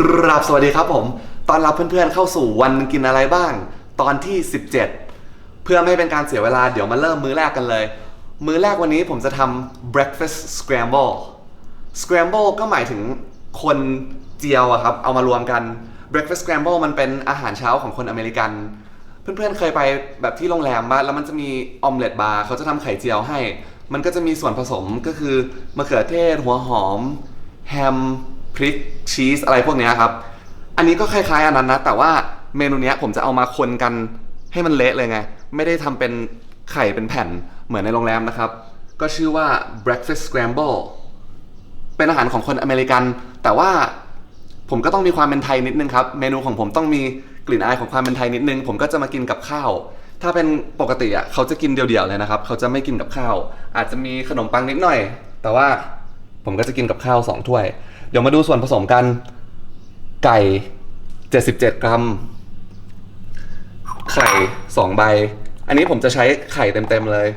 กราบสวัสดีครับผมตอนรับเพื่อนๆเข้าสู่วันกินอะไรบ้าง ตอนที่ 17 เพื่อไม่ให้เป็นการเสียเวลาเดี๋ยวมาเริ่มมื้อแรกกันเลย มื้อแรกวันนี้ผมจะทำ breakfast scramble scramble ก็หมายถึงคนเจียวอะครับ เอามารวมกัน breakfast scramble มันเป็นอาหารเช้าของคนอเมริกัน เพื่อนๆเคยไปแบบที่โรงแรมบ้างแล้วมันจะมีออมเล็ตบาร์เขาจะทำไข่เจียวให้ มันก็จะมีส่วนผสมก็คือมะเขือเทศหัวหอม แฮม พริกชีสอะไรพวกเนี้ยครับ อันนี้ก็คล้ายๆอันนั้นนะ แต่ว่าเมนูเนี้ยผมจะเอามาคนกันให้มันเละเลยไง ไม่ได้ทำเป็นไข่เป็นแผ่นเหมือนในโรงแรมนะครับ ก็ชื่อว่า breakfast scramble เป็นอาหารของคนอเมริกัน แต่ว่าผมก็ต้องมีความเป็นไทยนิดนึงครับ เมนูของผมต้องมีกลิ่นอายของความเป็นไทยนิดนึง ผมก็จะมากินกับข้าว ถ้าเป็นปกติอะเขาจะกินเดี่ยวๆเลยนะครับ เขาจะไม่กินกับข้าว อาจจะมีขนมปังนิดหน่อย แต่ว่า ผมก็จะกินกับข้าวสองถ้วย เดี๋ยวมาดูส่วนผสมกัน ไก่ 77 กรัม ไข่สองใบ อันนี้ผมจะใช้ไข่เต็มๆเลย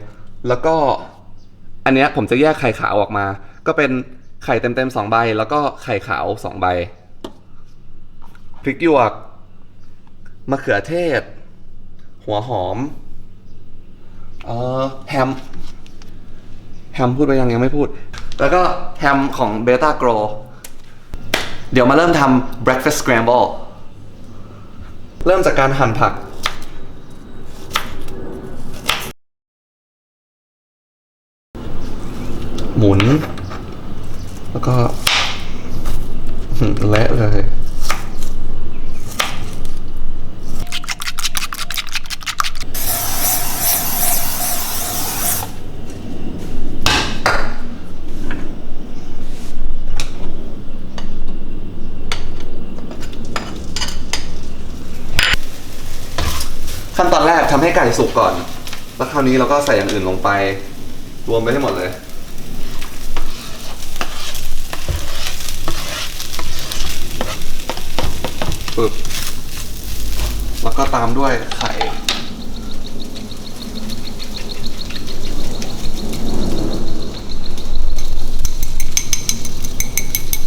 แล้วก็อันเนี้ยผมจะแยกไข่ขาวออกมา ก็เป็นไข่เต็มๆสองใบ แล้วก็ไข่ขาวสองใบ พริกหยวก มะเขือเทศ หัวหอม เอ่อแฮม แฮมพูดไปยังยังไม่พูด แล้วก็แฮมของเบต้าโกรเดี๋ยวมาเริ่มทำ breakfast scramble เริ่มจากการหั่นผัก หมุน แล้วก็หึเละเลย ขั้นตอนแรก ทำให้ไก่สุกก่อน แล้วคราวนี้เราก็ใส่อย่างอื่นลงไป รวมไปให้หมดเลย ปึ๊บ แล้วก็ตามด้วยไข่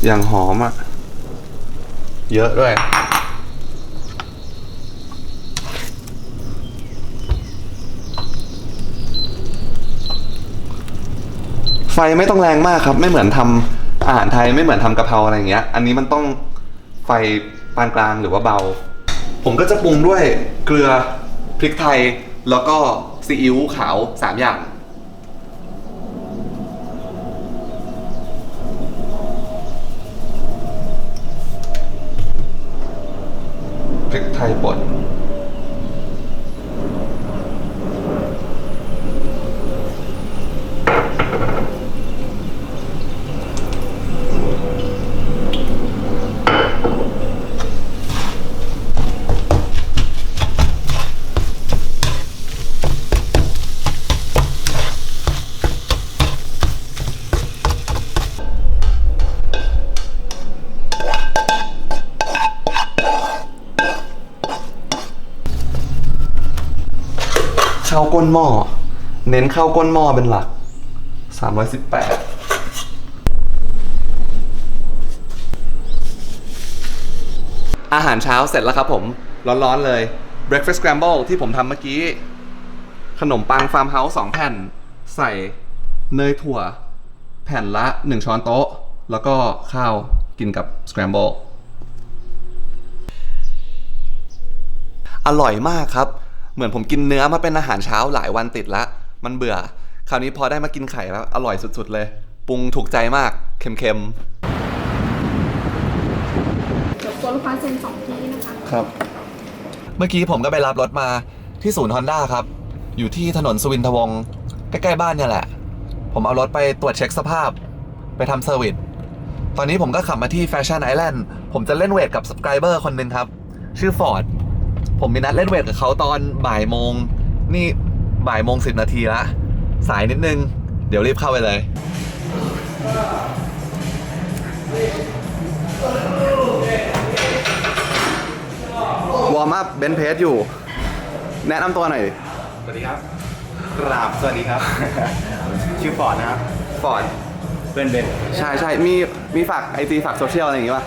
อย่างหอมอะ เยอะด้วย ไฟไม่ต้องแรงมากครับ ไม่เหมือนทำอาหารไทยไม่เหมือนทำกะเพราอะไรอย่างเงี้ย อันนี้มันต้องไฟปานกลางหรือว่าเบา ผมก็จะปรุงด้วยเกลือพริกไทยแล้วก็ซีอิ๊วขาวสามอย่าง พริกไทยป่น ข้าวก้นหม้อ เน้นข้าวก้นหม้อเป็นหลัก 318 อาหารเช้าเสร็จแล้วครับผม ร้อนๆเลย breakfast scramble ที่ผมทำเมื่อกี้ ขนมปังฟาร์มเฮาส์สองแผ่น ใส่เนยถั่ว แผ่นละ 1 ช้อนโต๊ะ แล้วก็ข้าวกินกับ scramble อร่อยมากครับ เหมือนผมกินเนื้อมาเป็นอาหารเช้าหลายวันติดละมันเบื่อ คราวนี้พอได้มากินไข่แล้ว อร่อยสุดๆเลย ปรุงถูกใจมากเค็มเดี๋ยวตัวลูกค้าเซ็นสองที่นะคะๆครับ เมื่อกี้ผมก็ไปรับรถมาที่ศูนย์ฮอนด้าครับ อยู่ที่ถนนสุวินทวงศ์ใกล้ๆบ้านเนี่ยแหละ ผมเอารถไปตรวจเช็คสภาพ ไปทำเซอร์วิสตอนนี้ผมก็ขับมาที่แฟชั่นไอแลนด์ผมจะเล่นเวทกับส c ครเบอร์คนหนึ่งครับ ชื่อฟอร์ด ผมมีนัดเล่นเวทกับเขาตอนบ่ายโมง นี่บ่ายโมงสิบนาทีละ สายนิดนึง เดี๋ยวรีบเข้าไปเลย วอร์มอัพเบนเพสอยู่ แนะนำตัวหน่อยสวัสดีครับ กราบสวัสดีครับ ชื่อฟอร์ดนะครับ ฟอร์ด เป็นเบนใช่ใช่มีมีฝากไอจีฝากโซเชียลอะไรอย่างงี้ป่ะ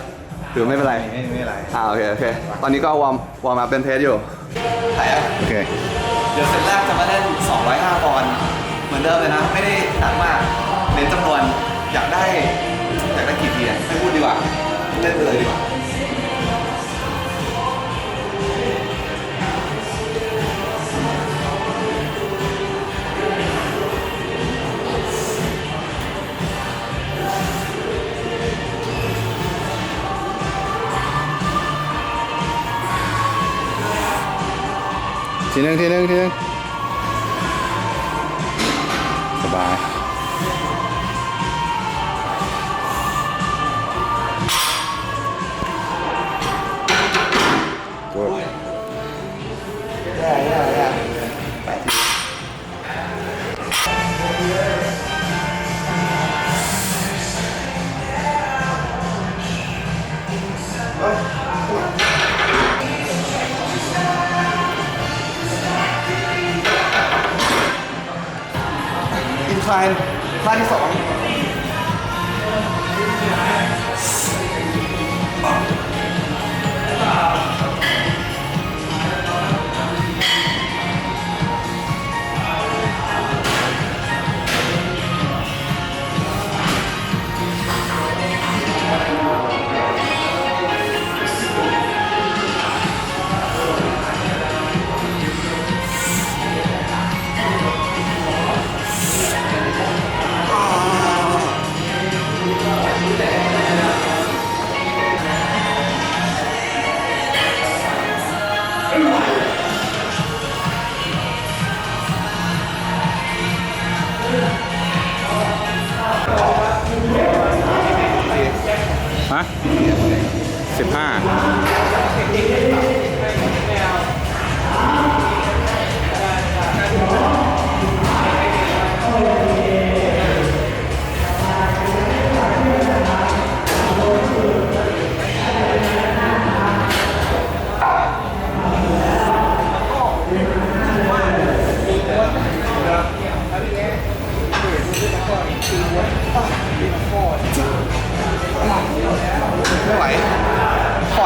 หรือไม่เป็นไร ไม่ไม่เป็นไรอ่าโอเคโอเค ตอนนี้ก็วอร์มวอร์มอัพเป็นเพจอยู่ไหนอะโอเค เดี๋ยวเซตแรกจะมาเล่น 205 ปอนด์เหมือนเดิมเลยนะ ไม่ได้หนักมาก เน้นจำนวน อยากได้ อยากได้กี่ทีอะไม่พูดดีกว่า เล่นไปเลยดีกว่า ทีหนึงทีหนึงทีหนึงสบายกดได้ได้ได้แปดทีอิน คลายท่าที่สอง ฮะสิบห้า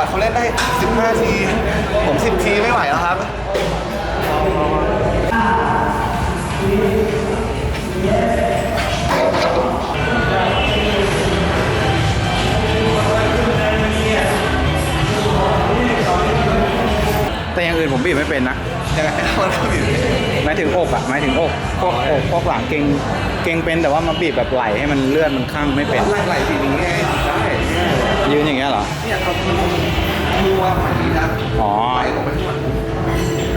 เขาเล่นได้ 15 ที ผม 10 ทีไม่ไหวแล้วครับ แต่อย่างอื่นผมบีบไม่เป็นนะ ยังไงมันก็อยู่หมายถึงอกอะหมายถึงอกพวกอกพวกหลังเก่งเก่งเป็นแต่ว่ามาบีบแบบไหลให้มันเลื่อนมันข้างไม่เป็นไล่ไหลทีนี้ไงได้ยืนอย่างเงี้ยเหรอ เนี่ยเอา มือวางฝั่งนี้นะอ๋อ ไหลลงไปข้างหลัง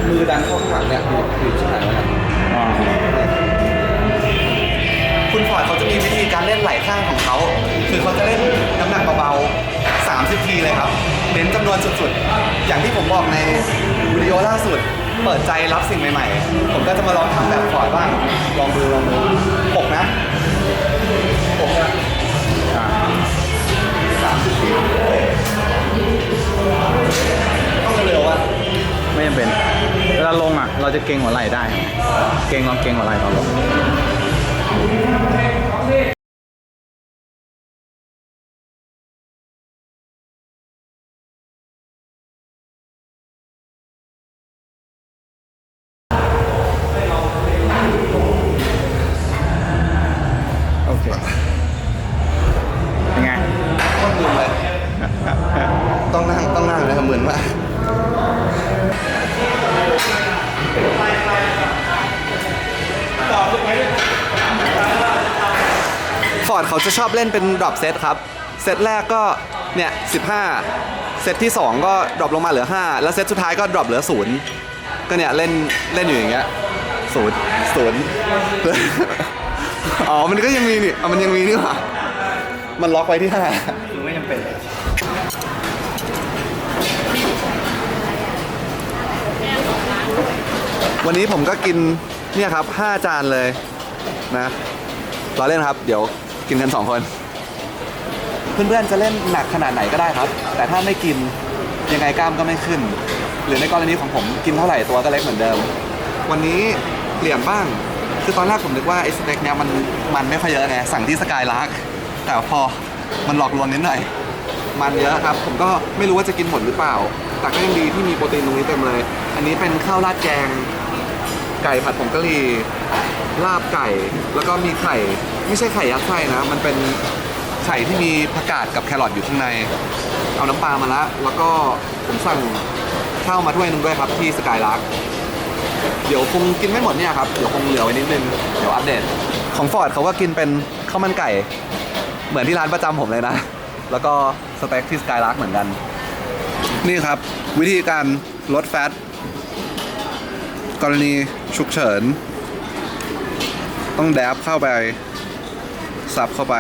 มือดันเข้าข้างหลังเนี่ยอยู่อยู่ที่ไหนวะเนี่ยอ๋อคุณฟอร์ดเขาจะมีวิธีการเล่นไหล่ข้างของเขา คือเขาจะเล่นน้ำหนักเบาๆ 30 ทีเลยครับ เน้นจำนวนสุดๆ อย่างที่ผมบอกในวิดีโอล่าสุด เปิดใจรับสิ่งใหม่ๆ ผมก็จะมาลองทำแบบฟอร์ดบ้าง ลองดูลองดูปกนะปกนะ จะเก่งหัวไหล่ได้ เก่งลองเก่งหัวไหล่ตอนลงโอเคเป็นไงต้องนั่งต้องนั่งเลยครับมึนมา เขาจะชอบเล่นเป็นดรอปเซตครับ เซตแรกก็เนี่ย15เซตที่ 2 ก็ดรอปลงมาเหลือ 5 แล้วเซตสุดท้ายก็ดรอปเหลือ0ก็เนี่ยเล่นเล่นอยู่อย่างเงี้ยศูนย์ศูนย์อ๋อ มันก็ยังมีนี่อ๋อมันยังมีนี่หว่ามันล็อกไว้ที่5คือไม่จำเป็นวันนี้ผมก็กินเนี่ยครับ 5 จานเลยนะรอเล่นครับ เดี๋ยว กินกัน2คน เพื่อนๆจะเล่นหนักขนาดไหนก็ได้ครับ แต่ถ้าไม่กินยังไงกล้ามก็ไม่ขึ้น หรือในกรณีของผมกินเท่าไหร่ตัวก็เล็กเหมือนเดิม วันนี้เปลี่ยนบ้าง คือตอนแรกผมนึกว่าไอ้สเต็กเนี้ยมันมันไม่ค่อยเยอะไงสั่งที่สกายลาร์กแต่พอมันหลอกลวงนิดหน่อยมันเยอะครับ ผมก็ไม่รู้ว่าจะกินหมดหรือเปล่า แต่ก็ยังดีที่มีโปรตีนตรงนี้เต็มเลย อันนี้เป็นข้าวราดแกง ไก่ผัดผงกะหรี่ ลาบไก่ แล้วก็มีไข่ ไม่ใช่ไข่ยัดไส้นะ มันเป็นไข่ที่มีผักกาดกับแครอทอยู่ข้างใน เอาน้ำปลามาละ แล้วก็ผมสั่งข้าวมาถ้วยนึงด้วยครับที่สกายลักเดี๋ยวคงกินไม่หมดเนี่ยครับ เดี๋ยวคงเหลือไว้นิดนึง เดี๋ยวอัปเดต ของฟอร์ดเขาก็กินเป็นข้าวมันไก่ เหมือนที่ร้านประจำผมเลยนะ แล้วก็สเต็กที่สกายลักเหมือนกัน นี่ครับ วิธีการลดแฟตกรณีฉุกเฉิน ต้องแดบเข้าไปสับเข้าไป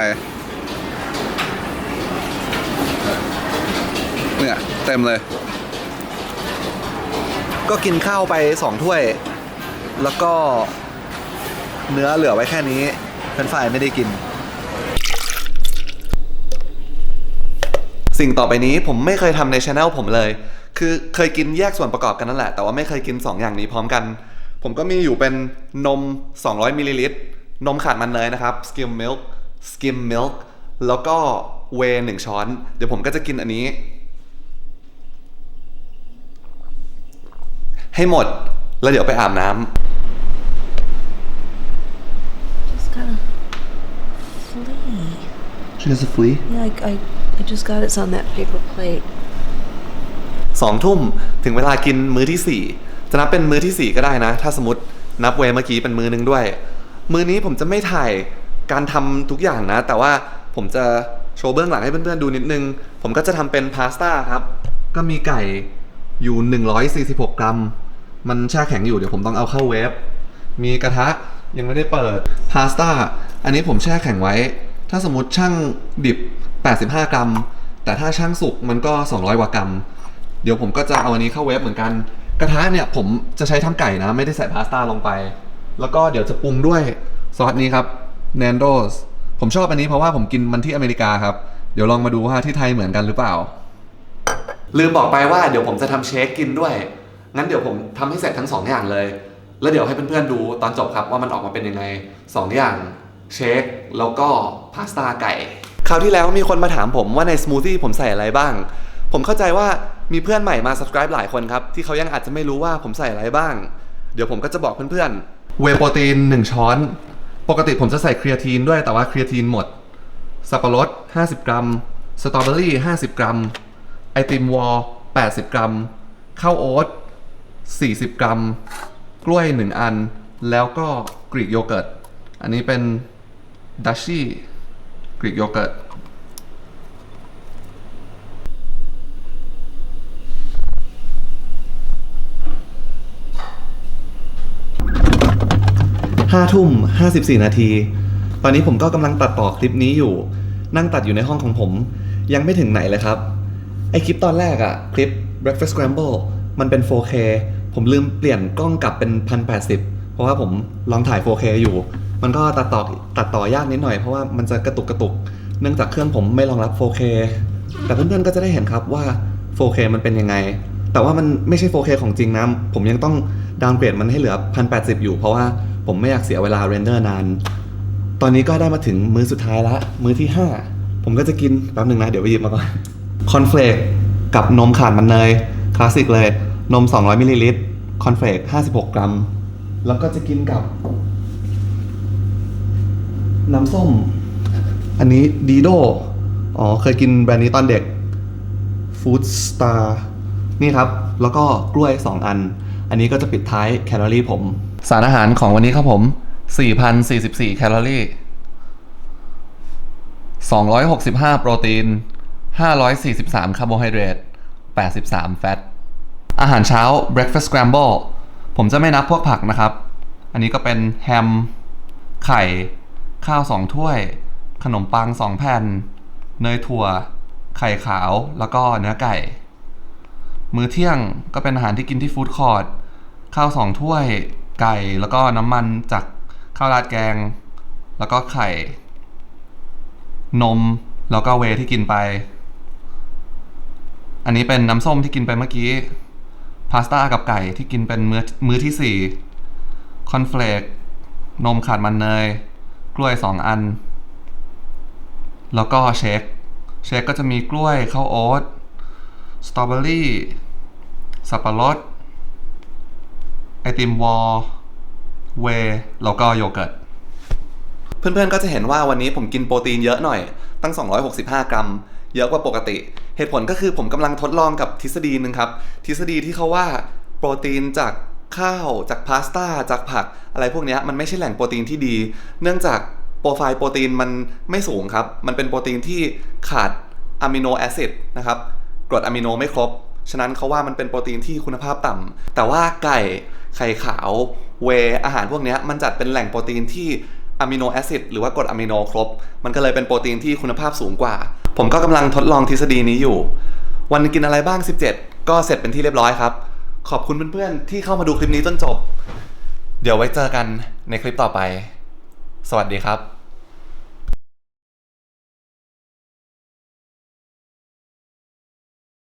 เนี่ย เต็มเลย ก็กินข้าวไปสองถ้วย แล้วก็เนื้อเหลือไว้แค่นี้เป็นฝ่ายไม่ได้กิน สิ่งต่อไปนี้ผมไม่เคยทำในช anel ผมเลย คือเคยกินแยกส่วนประกอบกันนั่นแหละ แต่ว่าไม่เคยกิน 2 อย่างนี้พร้อมกัน ผมก็มีอยู่เป็นนม 200มิลลิลิตรนมขาดมันเนยนะครับ skim milk skim milk แล้วก็เวย์หนึ่งช้อน เดี๋ยวผมก็จะกินอันนี้ ให้หมด แล้วเดี๋ยวไปอาบน้ำ Just got a flea. She has a flea Yeah, I, I, I just got it. It's on that paper plate. สองทุ่มถึงเวลากินมื้อที่สี่ จะนับเป็นมือที่สี่ก็ได้นะ ถ้าสมมตินับเวเมื่อกี้เป็นมือหนึงด้วย มือนี้ผมจะไม่ถ่ายการทำทุกอย่างนะ แต่ว่าผมจะโชว์เบื้องหลังให้เพื่อนๆดูนิดนึง ผมก็จะทำเป็นพาสต้าครับ ก็มีไก่อยู่ 146 กรัม มันแช่แข็งอยู่เดี๋ยวผมต้องเอาเข้าเวฟ มีกระทะยังไม่ได้เปิดพาสต้าอันนี้ผมแช่แข็งไว้ ถ้าสมมติช่างดิบ 85 กรัม แต่ถ้าช่างสุกมันก็ 200กว่ากรัม เดี๋ยวผมก็จะเอาอันนี้เข้าเวฟเหมือนกัน กระทะเนี่ยผมจะใช้ทำไก่นะ ไม่ได้ใส่พาสต้าลงไป แล้วก็เดี๋ยวจะปรุงด้วยซอสนี้ครับ Nando's ผมชอบอันนี้เพราะว่าผมกินมันที่อเมริกาครับ เดี๋ยวลองมาดูว่าที่ไทยเหมือนกันหรือเปล่า ลืมบอกไปว่าเดี๋ยวผมจะทำเชคกินด้วย งั้นเดี๋ยวผมทำให้เสร็จทั้งสองอย่างเลย แล้วเดี๋ยวให้เพื่อนๆดูตอนจบครับว่ามันออกมาเป็นยังไงสองอย่างเชคแล้วก็พาสต้าไก่ คราวที่แล้วมีคนมาถามผมว่าในสมูทตี้ผมใส่อะไรบ้าง ผมเข้าใจว่ามีเพื่อนใหม่มา subscribe หลายคนครับ ที่เขายังอาจจะไม่รู้ว่าผมใส่อะไรบ้าง เดี๋ยวผมก็จะบอกเพื่อนๆเวโปรตีน 1 ช้อน ปกติผมจะใส่ครีอาทีนด้วยแต่ว่าครีอาทีนหมด สับปะรด 50 กรัม สตรอเบอรี่ 50 กรัม ไอติมวอล 80 กรัม ข้าวโอ๊ต 40 กรัม กล้วย 1 อัน แล้วก็กรีกโยเกิร์ต อันนี้เป็นดัชชี่กรีกโยเกิร์ต ห้าทุ่มห้าสิบสี่นาที ตอนนี้ผมก็กำลังตัดต่อคลิปนี้อยู่ นั่งตัดอยู่ในห้องของผม ยังไม่ถึงไหนเลยครับ ไอคลิปตอนแรกอะคลิป breakfast scramble มันเป็น 4K ผมลืมเปลี่ยนกล้องกลับเป็น 1080 เพราะว่าผมลองถ่าย 4K อยู่ มันก็ตัดต่อตัดต่อยากนิดหน่อยเพราะว่ามันจะกระตุกกระตุก เนื่องจากเครื่องผมไม่รองรับ 4K แต่เพื่อนๆก็จะได้เห็นครับว่า 4K มันเป็นยังไง แต่ว่ามันไม่ใช่ 4K ของจริงนะ ผมยังต้องดาวน์เกรดมันให้เหลือ 1080 อยู่ เพราะว่า ผมไม่อยากเสียเวลาเรนเดอร์นาน ตอนนี้ก็ได้มาถึงมื้อสุดท้ายละ มื้อที่ 5 ผมก็จะกินแป๊บหนึ่งนะ เดี๋ยวไปหยิบมาก่อนคอนเฟลกกับนมขาดมันเนยคลาสสิกเลย นม 200มิลลิลิตรคอนเฟลก56 กรัม แล้วก็จะกินกับ น้ำส้ม อันนี้ดีโดอ๋อ เคยกินแบรนด์นี้ตอนเด็กฟู้ดสตาร์นี่ครับ แล้วก็กล้วย 2 อัน อันนี้ก็จะปิดท้ายแคลอรี่ผม สารอาหารของวันนี้ครับผม 4,044 แคลอรี่ 265 โปรตีน 543 คาร์โบไฮเดรต 83 แฟต อาหารเช้า breakfast scramble ผมจะไม่นับพวกผักนะครับ อันนี้ก็เป็นแฮม ไข่ ข้าว2ถ้วย ขนมปัง2แผ่น เนยถั่ว ไข่ขาว แล้วก็เนื้อไก่ มื้อเที่ยงก็เป็นอาหารที่กินที่ฟู้ดคอร์ท ข้าวสองถ้วยไก่แล้วก็น้ำมันจากข้าวราดแกง แล้วก็ไข่ นมแล้วก็เวที่กินไป อันนี้เป็นน้ำส้มที่กินไปเมื่อกี้ พาสต้ากับไก่ที่กินเป็นมื้อมื้อที่สี่คอนเฟลกนมขาดมันเนย กล้วยสองอัน แล้วก็เชคเชคก็จะมีกล้วยข้าวโอ๊ตสตรอเบอรี่ สับปะรด ไอติมวอลเวแล้วก็โยเกิร์ตเพื่อนๆก็จะเห็นว่าวันนี้ผมกินโปรตีนเยอะหน่อย ตั้ง 265 กรัม เยอะกว่าปกติ เหตุผลก็คือผมกำลังทดลองกับทฤษฎีหนึ่งครับ ทฤษฎีที่เขาว่าโปรตีนจากข้าวจากพาสต้าจากผัก อะไรพวกนี้มันไม่ใช่แหล่งโปรตีนที่ดี เนื่องจากโปรไฟล์โปรตีนมันไม่สูงครับ มันเป็นโปรตีนที่ขาดอะมิโนแอซิดนะครับ กรดอะมิโนไม่ครบ ฉะนั้นเขาว่ามันเป็นโปรตีนที่คุณภาพต่ำแต่ว่าไก่ไข่ขาวเวอาหารพวกนี้มันจัดเป็นแหล่งโปรตีนที่อะมิโนแอซิดหรือว่ากรดอะมิโนครบ มันก็เลยเป็นโปรตีนที่คุณภาพสูงกว่า ผมก็กำลังทดลองทฤษฎีนี้อยู่ วันกินอะไรบ้าง 17 ก็เสร็จเป็นที่เรียบร้อยครับ ขอบคุณเพื่อนๆที่เข้ามาดูคลิปนี้จนจบ เดี๋ยวไว้เจอกันในคลิปต่อไป สวัสดีครับ